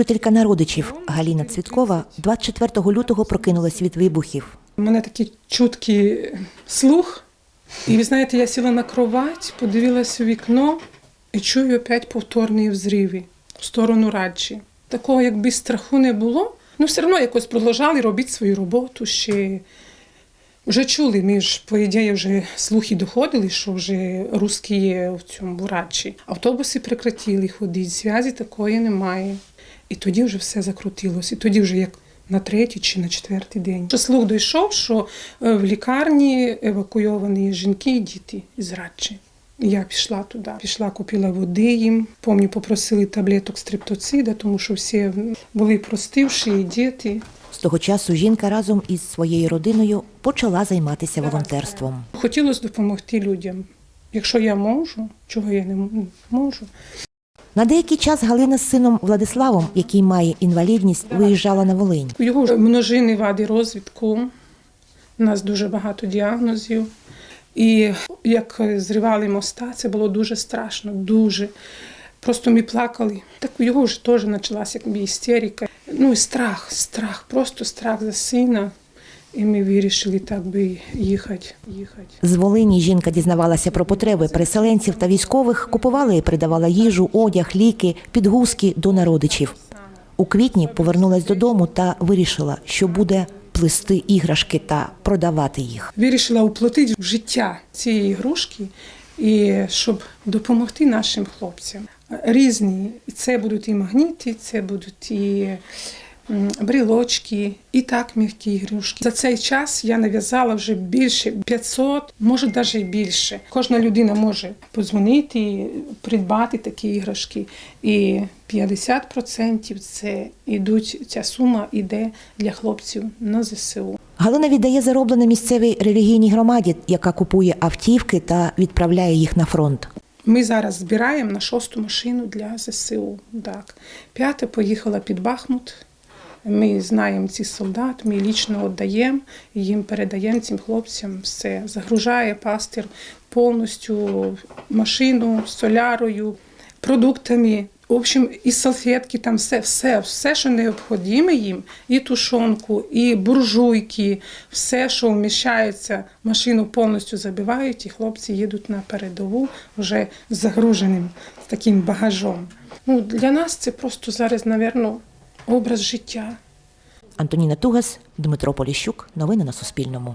Жителька народичів Галіна Цвіткова 24 лютого прокинулась від вибухів. У мене такий чуткий слух. І ви знаєте, я сіла на кровать, подивилася у вікно і чую опять повторні взриви в сторону раджі. Такого якби страху не було. Ну, все одно якось продовжали робити свою роботу ще. Вже чули, ми ж, по ідеї, вже слухи доходили, що вже русські є в цьому раджі. Автобуси прекратили ходити, зв'язі такої немає. І тоді вже все закрутилось. І тоді вже як на третій чи на четвертий день. Слух дійшов, що е, в лікарні евакуйовані жінки і діти із Радчі. Я пішла туди, пішла, купила води їм. Помню, попросили таблеток стриптоцида, тому що всі були простивші, і діти. З того часу жінка разом із своєю родиною почала займатися волонтерством. Хотілося допомогти людям. Якщо я можу, чого я не можу. На деякий час Галина з сином Владиславом, який має інвалідність, виїжджала на Волинь. У його множини вади розвитку. У нас дуже багато діагнозів. І як зривали моста, це було дуже страшно, дуже. Просто ми плакали. Так у його вже теж почалася істерика. Ну і страх, страх, просто страх за сина. І ми вирішили так би їхати. їхати. З Волині жінка дізнавалася про потреби переселенців та військових, купувала і передавала їжу, одяг, ліки, підгузки до народичів. У квітні повернулась додому та вирішила, що буде плести іграшки та продавати їх. Вирішила уплотити в життя цієї ігрушки, і щоб допомогти нашим хлопцям. Різні. Це будуть і магніти, це будуть і брілочки, і так м'які ігрушки. За цей час я нав'язала вже більше 500, може навіть більше. Кожна людина може подзвонити, і придбати такі іграшки. І 50% це ідуть, ця сума йде для хлопців на ЗСУ. Галина віддає зароблене місцевій релігійній громаді, яка купує автівки та відправляє їх на фронт. Ми зараз збираємо на шосту машину для ЗСУ. Так. П'ята поїхала під Бахмут. Ми знаємо цих солдат, ми лічно віддаємо, їм передаємо цим хлопцям все. Загружає пастир повністю машину солярою, продуктами. В общем, і салфетки, там все, все, все, що необхідне їм, і тушонку, і буржуйки, все, що вміщається, машину повністю забивають, і хлопці їдуть на передову вже загруженим з таким багажом. Ну, для нас це просто зараз, напевно, образ життя. Антоніна Тугас, Дмитро Поліщук. Новини на Суспільному.